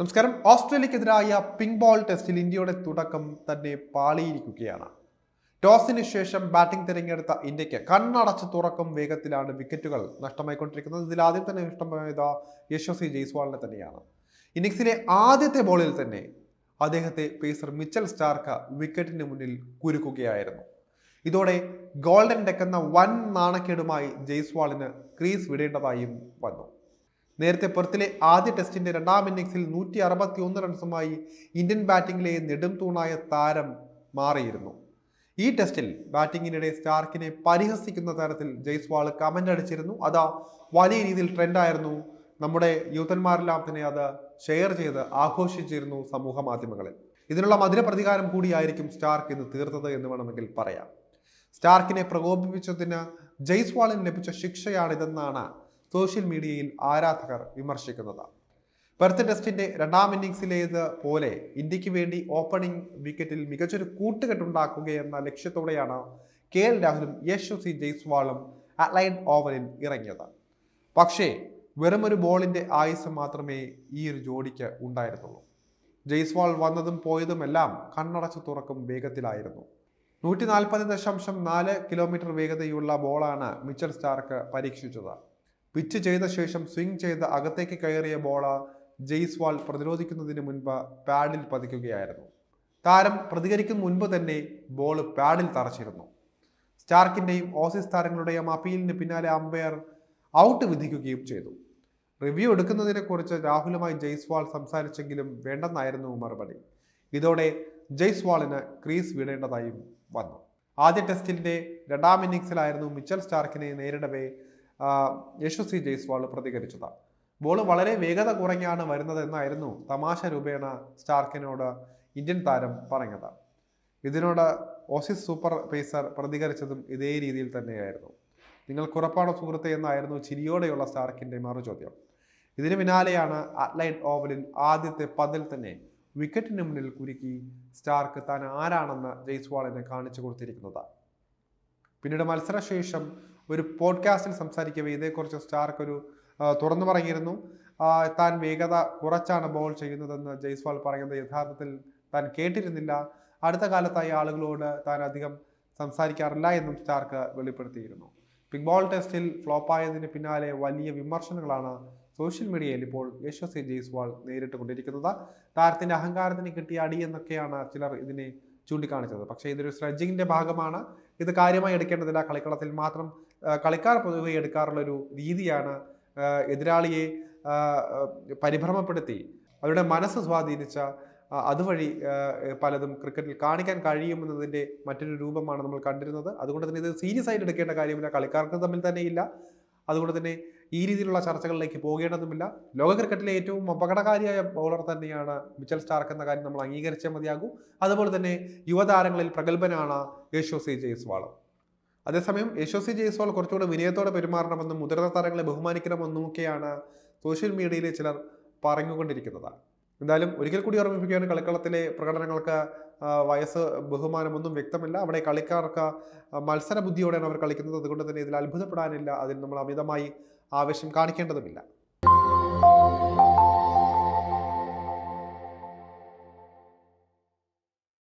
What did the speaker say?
നമസ്കാരം. ഓസ്ട്രേലിയക്കെതിരായ pink ball ടെസ്റ്റിൽ ഇന്ത്യയുടെ തുടക്കം തന്നെ പാളിയിരിക്കുകയാണ്. ടോസിന് ശേഷം ബാറ്റിംഗ് തിരഞ്ഞെടുത്ത ഇന്ത്യയ്ക്ക് കണ്ണടച്ച് തുറക്കും വേഗത്തിലാണ് വിക്കറ്റുകൾ നഷ്ടമായിക്കൊണ്ടിരിക്കുന്നത്. ഇതിൽ ആദ്യം തന്നെ നഷ്ടമായത് യശസ്വി ജയ്സ്വാളിനെ തന്നെയാണ്. ഇന്നിങ്സിലെ ആദ്യത്തെ ബോളിൽ തന്നെ അദ്ദേഹത്തെ പേസർ മിച്ചൽ സ്റ്റാർക്ക് വിക്കറ്റിന് മുന്നിൽ കുരുക്കുകയായിരുന്നു. ഇതോടെ ഗോൾഡൻ ഡെക്കെന്ന വൻ നാണക്കേടുമായി ജയ്സ്വാളിന് ക്രീസ് വിടേണ്ടതായും വന്നു. നേരത്തെ പെർത്തിലെ ആദ്യ ടെസ്റ്റിന്റെ രണ്ടാം ഇന്നിംഗ്സിൽ നൂറ്റി അറുപത്തി ഒന്ന് റൺസുമായി ഇന്ത്യൻ ബാറ്റിംഗിലെ നെടും തൂണായ താരം മാറിയിരുന്നു. ഈ ടെസ്റ്റിൽ ബാറ്റിംഗിനിടെ സ്റ്റാർക്കിനെ പരിഹസിക്കുന്ന തരത്തിൽ ജയ്സ്വാൾ കമന്റ് അടിച്ചിരുന്നു. അതാ വലിയ രീതിയിൽ ട്രെൻഡായിരുന്നു. നമ്മുടെ യൂത്തന്മാരെല്ലാം തന്നെ അത് ഷെയർ ചെയ്ത് ആഘോഷിച്ചിരുന്നു സമൂഹ മാധ്യമങ്ങളിൽ. ഇതിനുള്ള മധുര പ്രതികാരം കൂടിയായിരിക്കും സ്റ്റാർക്ക് ഇന്ന് തീർത്തത് എന്ന് വേണമെങ്കിൽ പറയാം. സ്റ്റാർക്കിനെ പ്രകോപിപ്പിച്ചതിന് ജയ്സ്വാളിന് ലഭിച്ച ശിക്ഷയാണിതെന്നാണ് സോഷ്യൽ മീഡിയയിൽ ആരാധകർ വിമർശിക്കുന്നത് പെർത്ത് ടെസ്റ്റിന്റെ രണ്ടാം ഇന്നിംഗ്സിലേത് പോലെ ഇന്ത്യയ്ക്ക് വേണ്ടി ഓപ്പണിംഗ് വിക്കറ്റിൽ മികച്ചൊരു കൂട്ടുകെട്ടുണ്ടാക്കുകയെന്ന ലക്ഷ്യത്തോടെയാണ് കെ എൽ രാഹുലും യശസ്വി ജയ്സ്വാളും അറ്റ്ലൈൻ ഓവറിൽ ഇറങ്ങിയത്. പക്ഷേ വെറുമൊരു ബോളിന്റെ ആയുസ് മാത്രമേ ഈ ഒരു ജോഡിക്ക് ഉണ്ടായിരുന്നുള്ളൂ. ജയ്സ്വാൾ വന്നതും പോയതുമെല്ലാം കണ്ണടച്ചു തുറക്കും വേഗത്തിലായിരുന്നു. നൂറ്റി നാൽപ്പത് ദശാംശം നാല് കിലോമീറ്റർ വേഗതയുള്ള ബോളാണ് മിച്ചൽ സ്റ്റാർക്ക് പരീക്ഷിച്ചത്. പിച്ച് ചെയ്ത ശേഷം സ്വിംഗ് ചെയ്ത് അകത്തേക്ക് കയറിയ ബോള ജയ്സ്വാൾ പ്രതിരോധിക്കുന്നതിന് മുൻപ് പാഡിൽ പതിക്കുകയായിരുന്നു. താരം പ്രതികരിക്കും മുൻപ് തന്നെ ബോൾ പാഡിൽ തറച്ചിരുന്നു. സ്റ്റാർക്കിന്റെയും ഓസീസ് താരങ്ങളുടെയും അപ്പീലിന് പിന്നാലെ അമ്പയർ ഔട്ട് വിധിക്കുകയും ചെയ്തു. റിവ്യൂ എടുക്കുന്നതിനെക്കുറിച്ച് രാഹുലുമായി ജയ്സ്വാൾ സംസാരിച്ചെങ്കിലും വേണ്ടെന്നായിരുന്നു മറുപടി. ഇതോടെ ജയ്സ്വാളിന് ക്രീസ് വിടേണ്ടതായും വന്നു. ആദ്യ ടെസ്റ്റിന്റെ രണ്ടാം ഇന്നിംഗ്സിലായിരുന്നു മിച്ചൽ സ്റ്റാർക്കിനെ നേരിടവേ യശസ്വി ജയ്സ്വാൾ പ്രതികരിച്ചത് ബോൾ വളരെ വേഗത കുറഞ്ഞാണ് വരുന്നത് എന്നായിരുന്നു തമാശ രൂപേണ സ്റ്റാർക്കിനോട് ഇന്ത്യൻ താരം പറഞ്ഞത്. ഇതിനോട് ഓസിസ് സൂപ്പർ പേസർ പ്രതികരിച്ചതും ഇതേ രീതിയിൽ തന്നെയായിരുന്നു. നിങ്ങൾ കുറപ്പാണോ സുഹൃത്തെ എന്നായിരുന്നു ചിരിയോടെയുള്ള സ്റ്റാർക്കിന്റെ മറുചോദ്യം. ഇതിന് പിന്നാലെയാണ് അറ്റ്ലൈറ്റ് ഓവലിൽ ആദ്യത്തെ പതിൽ തന്നെ വിക്കറ്റിന് മുന്നിൽ കുരുക്കി സ്റ്റാർക്ക് താൻ ആരാണെന്ന് ജയ്സ്വാളിനെ കാണിച്ചു കൊടുത്തിരിക്കുന്നത്. പിന്നീട് മത്സരശേഷം ഒരു പോഡ്കാസ്റ്റിൽ സംസാരിക്കവേ ഇതേക്കുറിച്ച് സ്റ്റാർക്ക് ഒരു തുറന്നു പറഞ്ഞിരുന്നു താൻ വേഗത കുറച്ചാണ് ബോൾ ചെയ്യുന്നതെന്ന് ജയ്സ്വാൾ പറയുന്നത്. യഥാർത്ഥത്തിൽ താൻ കേട്ടിരുന്നില്ല. അടുത്ത കാലത്തായി ആളുകളോട് താൻ അധികം സംസാരിക്കാറില്ല എന്നും സ്റ്റാർക്ക് വെളിപ്പെടുത്തിയിരുന്നു. പിങ്ക് ബോൾ ടെസ്റ്റിൽ ഫ്ലോപ്പായതിന് പിന്നാലെ വലിയ വിമർശനങ്ങളാണ് സോഷ്യൽ മീഡിയയിൽ ഇപ്പോൾ യശസ്വി ജയ്സ്വാൾ നേരിട്ട് കൊണ്ടിരിക്കുന്നത്. താരത്തിന്റെ അഹങ്കാരത്തിന് കിട്ടിയ അടി എന്നൊക്കെയാണ് ചിലർ ഇതിനെ ചൂണ്ടിക്കാണിച്ചത്. പക്ഷേ ഇതൊരു സ്ട്രെഡ്ജിങ്ങിന്റെ ഭാഗമാണ്. ഇത് കാര്യമായി എടുക്കേണ്ടതില്ല. കളിക്കളത്തിൽ മാത്രം കളിക്കാർ പൊതുവെ എടുക്കാറുള്ള ഒരു രീതിയാണ് എതിരാളിയെ പരിഭ്രമപ്പെടുത്തി അവരുടെ മനസ്സ് സ്വാധീനിച്ച അതുവഴി പലതും ക്രിക്കറ്റിൽ കാണിക്കാൻ കഴിയുമെന്നതിന്റെ മറ്റൊരു രൂപമാണ് നമ്മൾ കണ്ടിരുന്നത്. അതുകൊണ്ട് തന്നെ ഇത് സീരിയസ് ആയിട്ട് എടുക്കേണ്ട കാര്യമില്ല. കളിക്കാർക്ക് തമ്മിൽ തന്നെ ഇല്ല. അതുകൊണ്ട് തന്നെ ഈ രീതിയിലുള്ള ചർച്ചകളിലേക്ക് പോകേണ്ടതുമില്ല. ലോക ക്രിക്കറ്റിലെ ഏറ്റവും അപകടകാരിയായ ബൗളർ തന്നെയാണ് മിച്ചൽ സ്റ്റാർക്ക് എന്ന കാര്യം നമ്മൾ അംഗീകരിച്ചേ മതിയാകൂ. അതുപോലെ തന്നെ യുവതാരങ്ങളിൽ പ്രഗത്ഭനാണ് യശോസി ജയ്സ്വാളും അതേസമയം യശസ്വി ജയ്സ്വാൾ കുറച്ചുകൂടെ വിനയത്തോടെ പെരുമാറണമെന്നും മുതിർന്ന താരങ്ങളെ ബഹുമാനിക്കണമെന്നും ഒക്കെയാണ് സോഷ്യൽ മീഡിയയിലെ ചിലർ പറഞ്ഞുകൊണ്ടിരിക്കുന്നത്. എന്തായാലും ഒരിക്കൽ കൂടി ഓർമ്മിപ്പിക്കുകയാണ് കളിക്കളത്തിലെ പ്രകടനങ്ങൾക്ക് വയസ്സ് ബഹുമാനമൊന്നും വ്യക്തമല്ല. അവിടെ കളിക്കാർക്ക് മത്സര ബുദ്ധിയോടെയാണ് അവർ കളിക്കുന്നത്. അതുകൊണ്ട് തന്നെ ഇതിൽ അത്ഭുതപ്പെടാനില്ല. അതിൽ നമ്മൾ അമിതമായി ആവേശം കാണിക്കേണ്ടതുമില്ല.